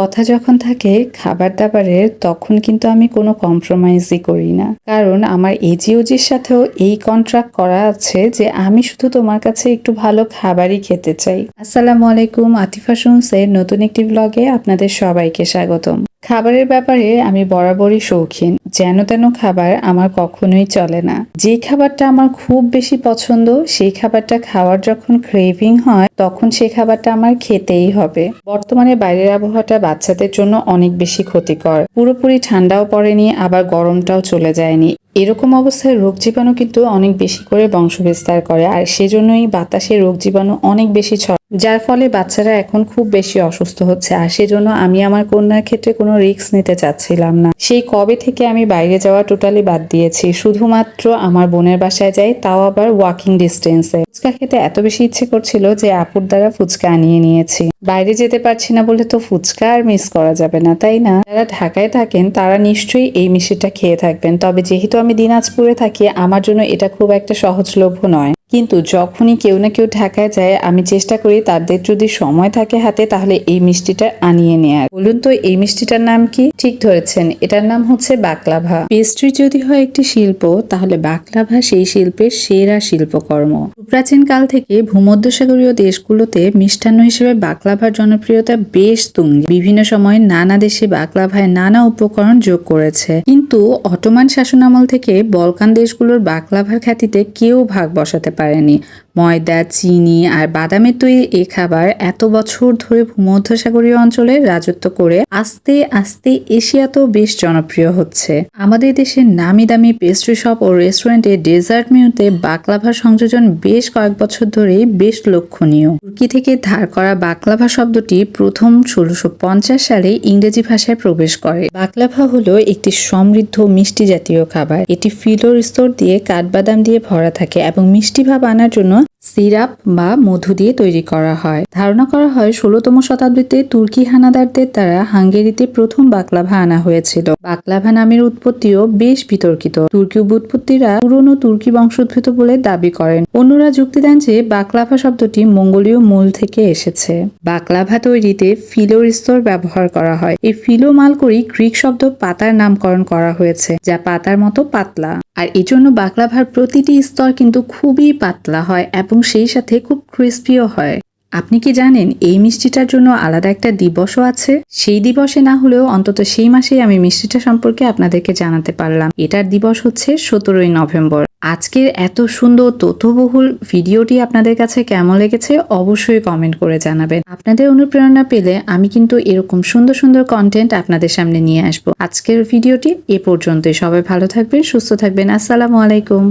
কথা যখন থাকে খাবার দাবারের তখন কিন্তু আমি কোনো কম্প্রোমাইজই করি না। কারণ আমার এজিওজির সাথেও এই কন্ট্রাক্ট করা আছে যে আমি শুধু তোমার কাছে একটু ভালো খাবারই খেতে চাই। আসসালামু আলাইকুম, আতিফা শুনসের নতুন একটি ব্লগে আপনাদের সবাইকে স্বাগতম। খাবারের ব্যাপারে আমি বরাবরই শৌখিন, যেন তেন খাবার আমার কখনোই চলে না। যে খাবারটা আমার খুব বেশি পছন্দ, সেই খাবারটা খাওয়ার যখন ক্রেভিং হয়, তখন সেই খাবারটা আমার খেতেই হবে। বর্তমানে বাইরের আবহাওয়াটা বাচ্চাদের জন্য অনেক বেশি ক্ষতিকর। পুরোপুরি ঠান্ডাও পড়েনি, আবার গরমটাও চলে যায়নি। এরকম অবস্থায় রোগ জীবাণু কিন্তু অনেক বেশি করে বংশবিস্তার করে, আর সেজন্যই বাতাসে রোগ জীবাণু অনেক বেশি ছড়ায়। যার ফলে বাচ্চারা এখন খুব বেশি অসুস্থ হচ্ছে আর সেজন্য আমি আমার কন্যার ক্ষেত্রে কোনো রিস্ক নিতে চাচ্ছিলাম না। সেই কবে থেকে আমি বাইরে যাওয়া টোটালি বাদ দিয়েছি। শুধুমাত্র আমার বোনের বাসায় যাই, তাও আবার ওয়াকিং ডিস্টেন্সে ফুচকা খেতে এত বেশি ইচ্ছে করছিল যে আপুর দ্বারা ফুচকা আনিয়ে নিয়েছি। বাইরে যেতে পারছি না বলে তো ফুচকা আর মিস করা যাবে না, তাই না? যারা ঢাকায় থাকেন, তারা নিশ্চয়ই এই মিষ্টিটা খেয়ে থাকবেন। তবে যেহেতু আমি দিনাজপুরে থাকি, আমার জন্য এটা খুব একটা সহজলভ্য নয়। কিন্তু যখনই কেউ না কেউ ঢাকায় যায়, আমি চেষ্টা করি তাদের যদি সময় থাকে হাতে, তাহলে এই মিষ্টিটা আনিয়ে নেয়ার। বলুন তো, এই মিষ্টিটার নাম কি? ঠিক ধরেছেন, এটার নাম হচ্ছে বাকলাভা। পেস্ট্রি যদি হয় একটি শিল্প, তাহলে বাকলাভা সেই শিল্পের সেরা শিল্পকর্ম। প্রাচীন কাল থেকে ভূমধ্যসাগরীয় দেশগুলোতে মিষ্টান্ন হিসেবে বাকলাভার জনপ্রিয়তা বেশ তুঙ্গি। বিভিন্ন সময়ে নানা দেশে বাকলাভায় নানা উপকরণ যোগ করেছে। কিন্তু অটোমান শাসনামল থেকে বলকান দেশগুলোর বাকলাভার খ্যাতিতে কেউ ভাগ বসাতে পারেনি। ময়দা, চিনি আর বাদামের তৈরি এই খাবার এত বছর ধরে ভূমধ্যসাগরীয় অঞ্চলে রাজত্ব করে আস্তে আস্তে এশিয়াতেও বেশ জনপ্রিয় হচ্ছে। আমাদের দেশের নামি দামি পেস্ট্রি শপ ও রেস্টুরেন্টে ডেজার্ট মেনুতে বাকলাভার সংযোজন বেশ কয়েক বছর ধরেই বেশ লক্ষণীয়। তুর্কি থেকে ধার করা বাকলাভা শব্দটি প্রথম ষোলোশো সালে ইংরেজি ভাষায় প্রবেশ করে। বাকলাভা হলো একটি সমৃদ্ধ মিষ্টি জাতীয় খাবার। এটি ফিলোর স্তর দিয়ে কাঠবাদাম দিয়ে ভরা থাকে এবং মিষ্টি ভাব আনার জন্য সিরাপ বা মধু দিয়ে তৈরি করা হয়। ধারণা করা হয় ষোলতম শতাব্দীতে তুর্কি হানাদারদের দ্বারা হাঙ্গেরিতে প্রথম বাকলাভা আনা হয়েছিল। বাকলাভা নামের উৎপত্তিও বেশ বিতর্কিত। তুর্কি উৎপত্তিরা পুরনো তুর্কি বংশোদ্ভূত বলে দাবি করেন। অন্যরা যুক্তি দেন যে বাকলাভা শব্দটি মঙ্গোলীয় মূল থেকে এসেছে। বাকলাভা তৈরিতে ফিলোর স্তর ব্যবহার করা হয়। এই ফিলো মাল মালকড়ি গ্রিক শব্দ পাতার নামকরণ করা হয়েছে, যা পাতার মতো পাতলা। আর এই জন্য বাকলাভার প্রতিটি স্তর কিন্তু খুবই পাতলা হয় এবং সেই সাথে খুব ক্রিস্পিও হয়। আপনি কি জানেন এই মিষ্টিটার জন্য আলাদা একটা দিবসও আছে? সেই দিবসে না হলেও অন্তত সেই মাসেই আমি মিষ্টিটা সম্পর্কে আপনাদেরকে জানাতে পারলাম। এটার দিবস হচ্ছে সতেরোই নভেম্বর। আজকের এত সুন্দর তথ্যবহুল ভিডিওটি আপনাদের কাছে কেমন লেগেছে অবশ্যই কমেন্ট করে জানাবেন। আপনাদের অনুপ্রেরণা পেলে আমি কিন্তু এরকম সুন্দর সুন্দর কন্টেন্ট আপনাদের সামনে নিয়ে আসব। আজকের ভিডিওটি এ পর্যন্তই। সবাই ভালো থাকবেন, সুস্থ থাকবেন। আসসালামু আলাইকুম।